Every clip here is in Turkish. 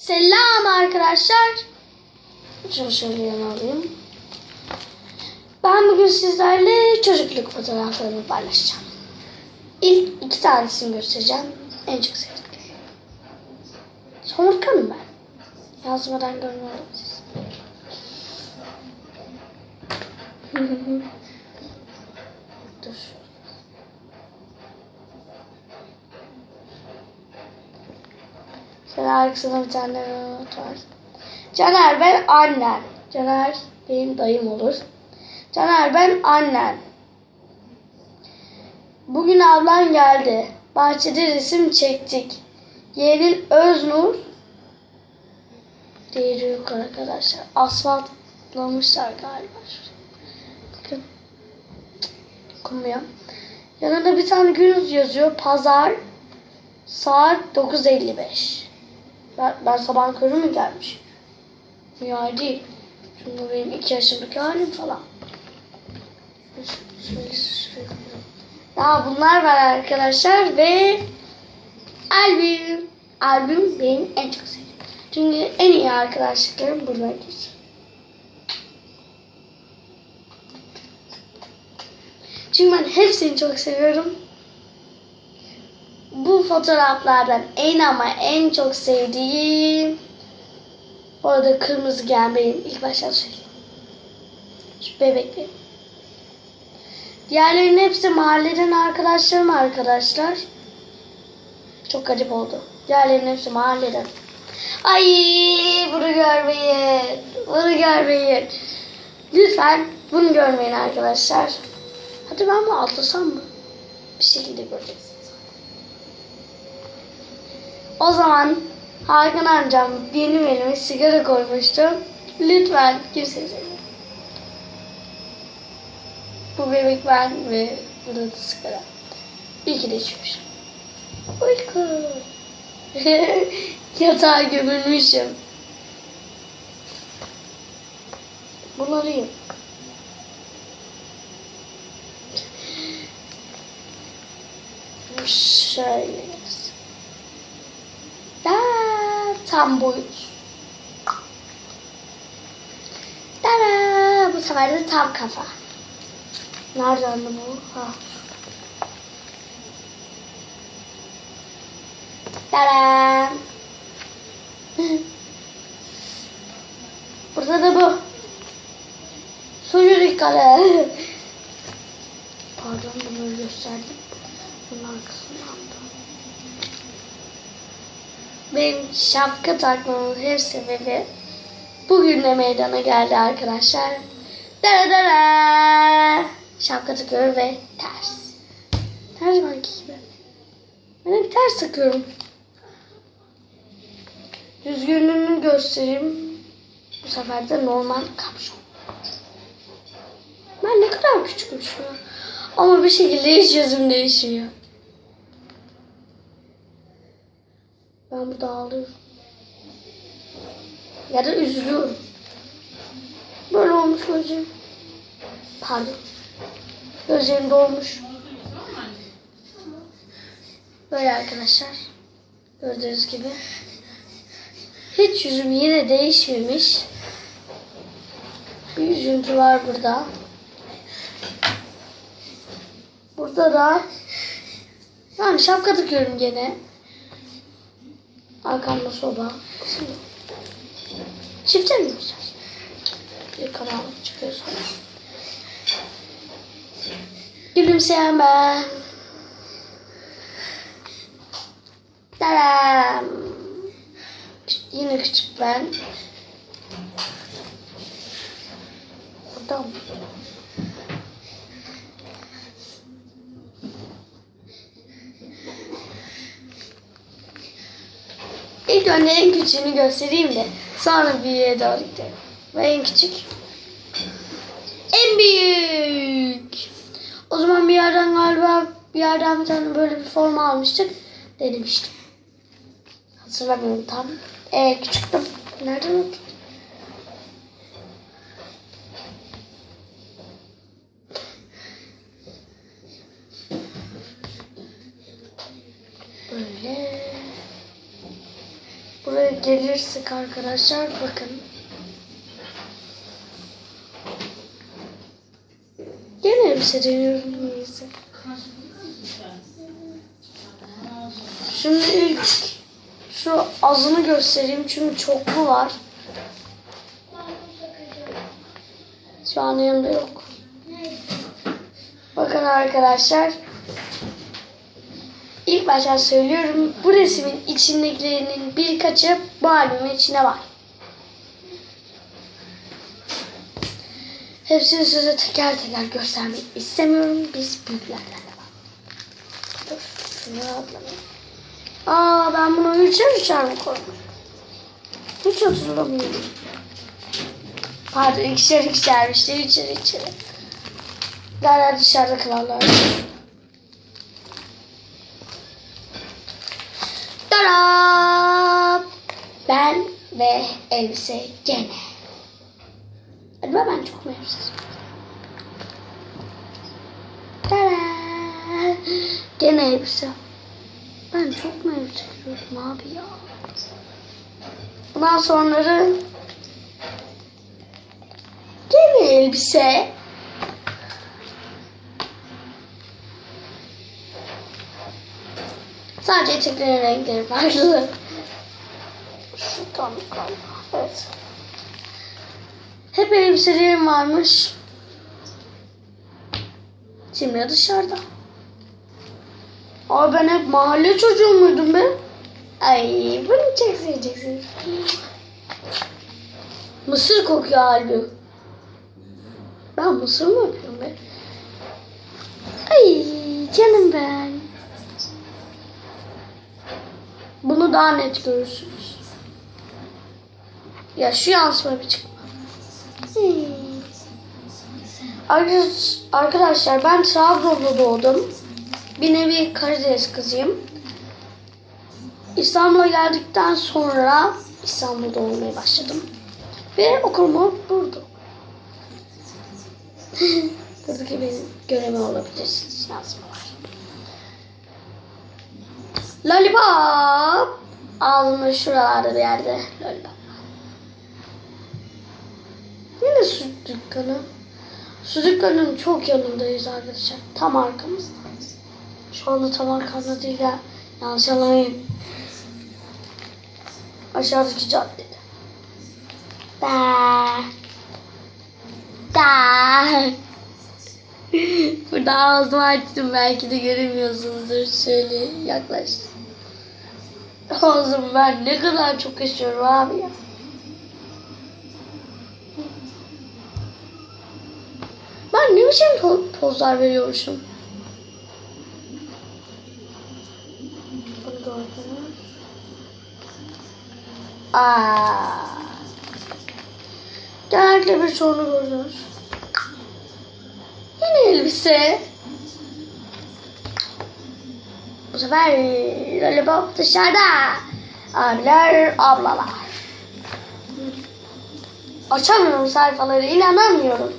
Selam arkadaşlar. Şunu şöyle yana alayım. Ben bugün sizlerle çocukluk fotoğraflarımı paylaşacağım. İlk iki tanesini göstereceğim. En çok sevdiklerim. Somurtkanım ben. Yazmadan görmüyor olabilirsiniz. Dur. Sen arkasında bir tane var. Caner ben annen. Caner benim dayım olur. Caner ben annen. Bugün ablan geldi. Bahçede resim çektik. Yeğenin Öznur. Diğeri yok arkadaşlar. Asfaltlamışlar galiba. Bakın. Okumuyor. Yanında bir tane gün yazıyor. Pazar saat 9.55. Ben, ben sabah körü mü gelmiş? Ya değil. Şimdi benim iki yaşındaki halim falan. Daha bunlar var arkadaşlar ve albüm. Albüm benim en çok sevdiğim. Çünkü en iyi arkadaşlıklarım geçiyor. Çünkü ben hepsini çok seviyorum. Bu fotoğraflardan en ama en çok sevdiğim orada kırmızı gelen benim ilk başta söyleyeyim. Şu bebek. Diğerlerinin hepsi mahalleden arkadaşlarım arkadaşlar. Çok garip oldu. Diğerlerinin hepsi mahalleden. Ay bunu görmeyin. Bunu görmeyin. Lütfen bunu görmeyin arkadaşlar. Hadi ben mi atlasam mı? Bir şekilde göreceğiz. O zaman Hakan amcam benim elime sigara koymuştu. Lütfen kimse. Bu bebek ben ve burada da sigara. İyi ki de içmiş. Uyku. Yatağa gömülmüşüm. Bunları Şöyle. Da tam boyut. Tada! Bu sefer de tam kafa. Nereden de bu? Ha. Tada! Burada da bu. Sucuk kale. Pardon bunu gösterdim. Bunun arkasından da. Benim şapka takmamın her sebebi bugün de meydana geldi arkadaşlar. Dara dara. Şapka takıyorum ve ters. Her zamanki gibi. Ben hep ters takıyorum. Düzgünlüğünü göstereyim. Bu sefer de normal kapşon. Ben ne kadar küçükmüşüm. Ama bir şekilde hiç yüzüm değişmiyor. Burada ağlıyorum. Ya da üzülüyorum. Böyle olmuş gözlerim. Pardon. Gözlerim dolmuş. Böyle arkadaşlar. Gördüğünüz gibi. Hiç yüzüm yine değişmemiş. Bir üzüntü var burada. Burada da yani şapka takıyorum gene. Arkamda soba. Çifte mi güzel? Bir karanlık çıkıyor sonra. Gülümseyen ben. Taram. Yine küçük ben. Burada İlk önce en küçüğünü göstereyim de sonra büyüğe doğru gidelim. Ve en küçük. En büyük. O zaman bir yerden galiba bir yerden bir tane böyle bir forma almıştık. Dedim işte. Hatırlamıyorum tam. Ee, küçüktüm. Nereden unuttum? Gelirsek arkadaşlar bakın. Gene elbise deniyorum neyse. Şimdi ilk şu azını göstereyim çünkü çoklu var. Şu an yanımda yok. Bakın arkadaşlar. İlk başta söylüyorum. Bu resmin içindekilerinin birkaçı bu albümün içinde var. Hepsini size teker teker göstermek istemiyorum. Biz büyüklerden de var. Dur. Atlamayayım. Aa ben bunu üçer üçer mi koymuşum? Hiç hatırlamıyorum. Pardon ikişer ikişermiş de üçer üçer. Derler dışarıda kalanlar. Tara! Ben ve elbise gene. Acaba ben çok mu elbisesiz? Tara! Gene elbise. Ben çok mu elbise abi ya? Bundan sonları gene elbise. Sadece eteklerin renkleri farklı. Şu tam kaldı. Evet. Hep elbiselerim varmış. Şimdi dışarıda. Abi ben hep mahalle çocuğu muydum be? Ay bunu çok seveceksin. Mısır kokuyor albüm. Ben mısır mı yapıyorum be? Ay canım ben. Bunu daha net görürsünüz. Ya şu yansıma bir çıkma. Hmm. Arkadaş- Arkadaşlar ben Trabzon'da doğdum. Bir nevi Karadeniz kızıyım. İstanbul'a geldikten sonra İstanbul'da olmaya başladım. Ve okulumu buldum. Buradaki benim görevim olabilirsiniz yazmalar. Lollipop. Ağzımda şuralarda bir yerde lollipop. Yine süt dükkanı. Süt dükkanının çok yanındayız arkadaşlar. Tam arkamızda. Şu anda tam arkamda değil ya. Yanlış anlamayın. Aşağıdaki caddede. Da. Da. Burada ağzımı açtım. Belki de göremiyorsunuzdur. Şöyle yaklaş. Ağzım ben ne kadar çok yaşıyorum abi ya. Ne biçim po- pozlar veriyormuşum? Aa. Genellikle bir çoğunu gördünüz. Yine elbise. Bu sefer lollipop dışarıda. Abiler, ablalar. Açamıyorum sayfaları, inanamıyorum.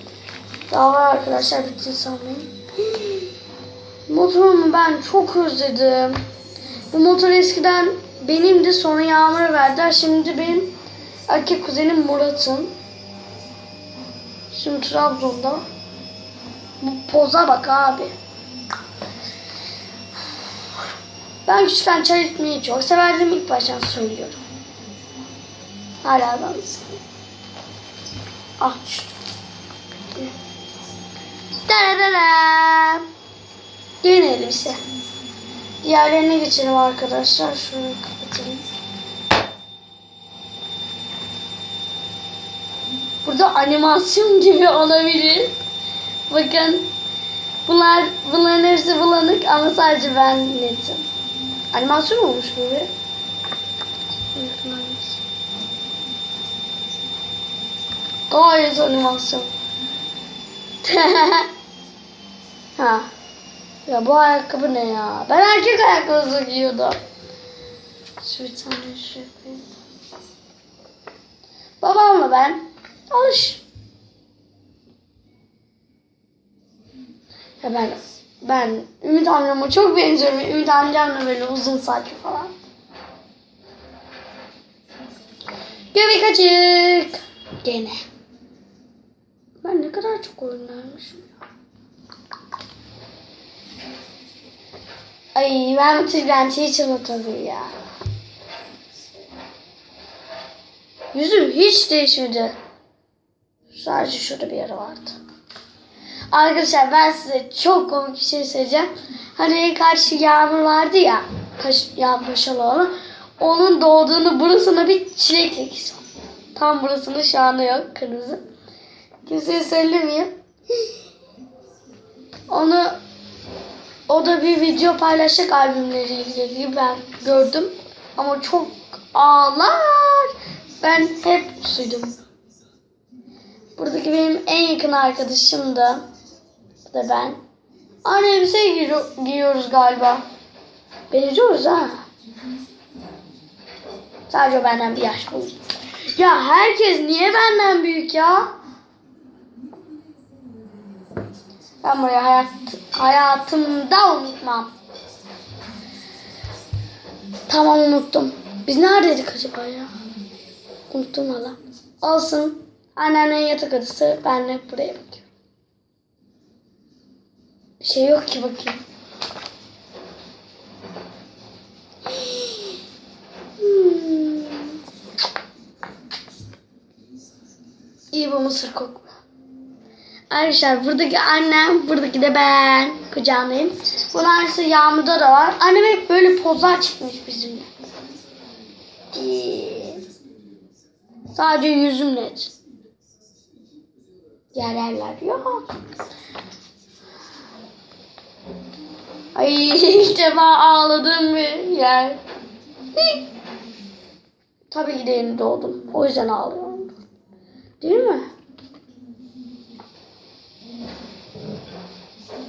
Daha var arkadaşlar bitti sanmayın. Motorumu ben çok özledim. Bu motor eskiden benimdi sonra Yağmur'a verdiler. Şimdi benim erkek kuzenim Murat'ın. Şimdi Trabzon'da. Bu poza bak abi. Ben küçükken çay içmeyi çok severdim ilk baştan söylüyorum. Hala ben Ah düştü. Dararara. Yeni elbise. Diğerlerine geçelim arkadaşlar. Şunu kapatalım. Burada animasyon gibi olabilir. Bakın. Bunlar, bunların hepsi bulanık ama sadece ben netim. Animasyon olmuş bu be. Gayet animasyon. ha. Ya bu ayakkabı ne ya? Ben erkek ayakkabısı giyiyordum. Şu bir tane koyayım. Babamla ben alış. Ya ben ben Ümit amcama çok benziyorum. Ümit amcam da böyle uzun saçlı falan. Göbek açık. Gene. Ben ne kadar çok oyunlarmışım ya. Ay ben Tülbent'i hiç unutmadım ya. Yüzüm hiç değişmedi. Sadece şurada bir yara vardı. Arkadaşlar ben size çok komik bir şey söyleyeceğim. Hani karşı Yağmur vardı ya. Kaş, Yağmur Paşalıoğlu. Onun doğduğunu burasına bir çilek ekisi. Tam burasının şu anda yok kırmızı. Kimseye söylemeyeyim. Onu o da bir video paylaşacak albümleriyle ilgili ben gördüm. Ama çok ağlar. Ben hep suydum. Buradaki benim en yakın arkadaşım da da ben. Aynı elbise giyiyor- giyiyoruz galiba. Benziyoruz ha. Sadece benden bir yaş büyük. Ya herkes niye benden büyük ya? Ben burayı hayat, hayatımda unutmam. Tamam unuttum. Biz neredeydik acaba ya? Unuttum valla. Olsun. Anneannenin yatak odası. Ben de buraya bakıyorum. Bir şey yok ki bakayım. İyi bu mısır kokma. Arkadaşlar buradaki annem, buradaki de ben kucağındayım. Bunun aynısı Yağmur'da da var. Annem hep böyle pozlar çıkmış bizimle. Sadece yüzüm net. Diğer yerler yok. Ay ilk defa ağladığım bir yer. Tabii ki de yeni doğdum. O yüzden ağlıyorum. Değil mi?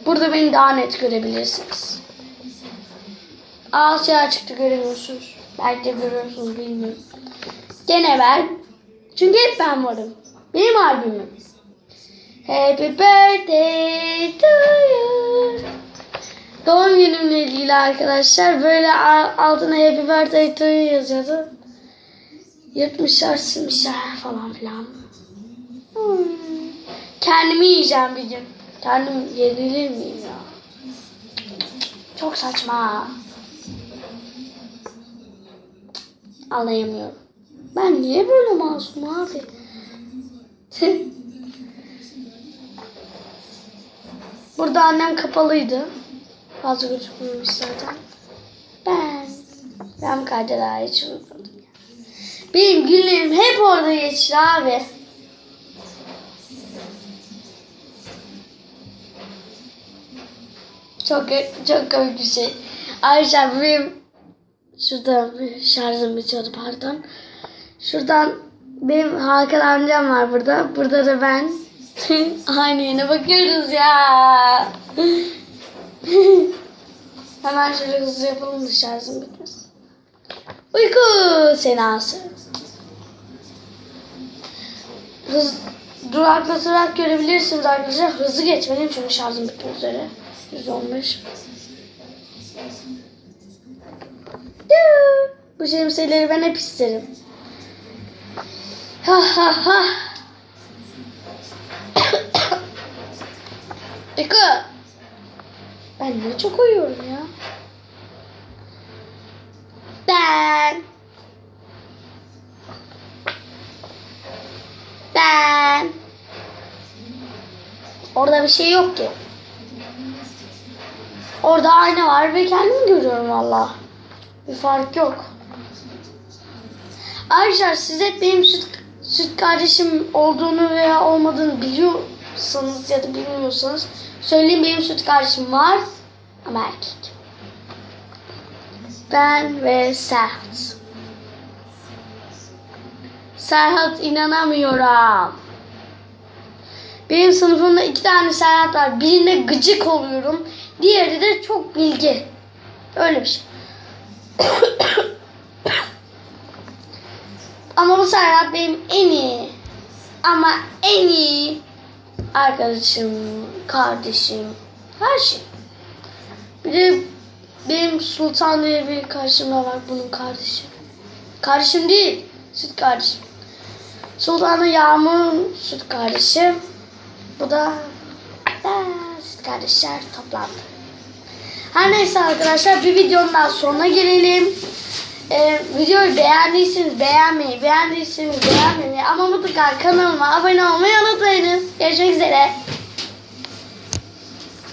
Burada beni daha net görebilirsiniz. Asya açıkta göremiyorsunuz. Belki de görüyorsunuz bilmiyorum. Gene ben. Çünkü hep ben varım. Benim albümüm. Happy birthday to you. Doğum günümle ilgili arkadaşlar böyle altına happy birthday to you yazıyordu. Yırtmışlar, silmişler falan filan. Hmm. Kendimi yiyeceğim bir gün. Kendim yenilir miyim ya? Çok saçma. Anlayamıyorum. Ben niye böyle masum abi? Burada annem kapalıydı. Fazla gözükmüyormuş zaten. Ben. Ben kayda daha hiç unutmadım. Benim günlerim hep orada geçti abi. Çok çok komik bir şey. Ayrıca benim şurada şarjım bitiyordu pardon. Şuradan benim Hakan amcam var burada. Burada da ben. Aynı yine bakıyoruz ya. Hemen şöyle hızlı yapalım da şarjım bitmesin. Uyku senası. Hız, duraklatarak görebilirsiniz arkadaşlar. Hızlı geçmeliyim çünkü şarjım bitmek üzere. 115. Duu. Bu şemsiyeleri ben hep isterim. Ha ha ha. Eko. Ben ne çok uyuyorum ya. Ben. Ben. Orada bir şey yok ki. Orada ayna var ve kendimi görüyorum valla. Bir fark yok. Arkadaşlar siz hep benim süt, süt kardeşim olduğunu veya olmadığını biliyorsanız ya da bilmiyorsanız söyleyeyim benim süt kardeşim var ama erkek. Ben ve Serhat. Serhat inanamıyorum. Benim sınıfımda iki tane Serhat var. Birine gıcık oluyorum. Diğeri de çok bilgi. Öyle bir şey. Ama bu Serhat benim en iyi ama en iyi arkadaşım, kardeşim, her şey. Bir de benim Sultan diye bir kardeşim daha var bunun kardeşi. Kardeşim değil, süt kardeşim. Sultan'ı Yağmur'un süt kardeşi. Bu da Aa, süt kardeşler toplandı. Her neyse arkadaşlar bir videonun daha sonuna gelelim. Ee, videoyu beğendiyseniz beğenmeyi, beğendiyseniz beğenmeyi ama mutlaka kanalıma abone olmayı unutmayınız. Görüşmek üzere.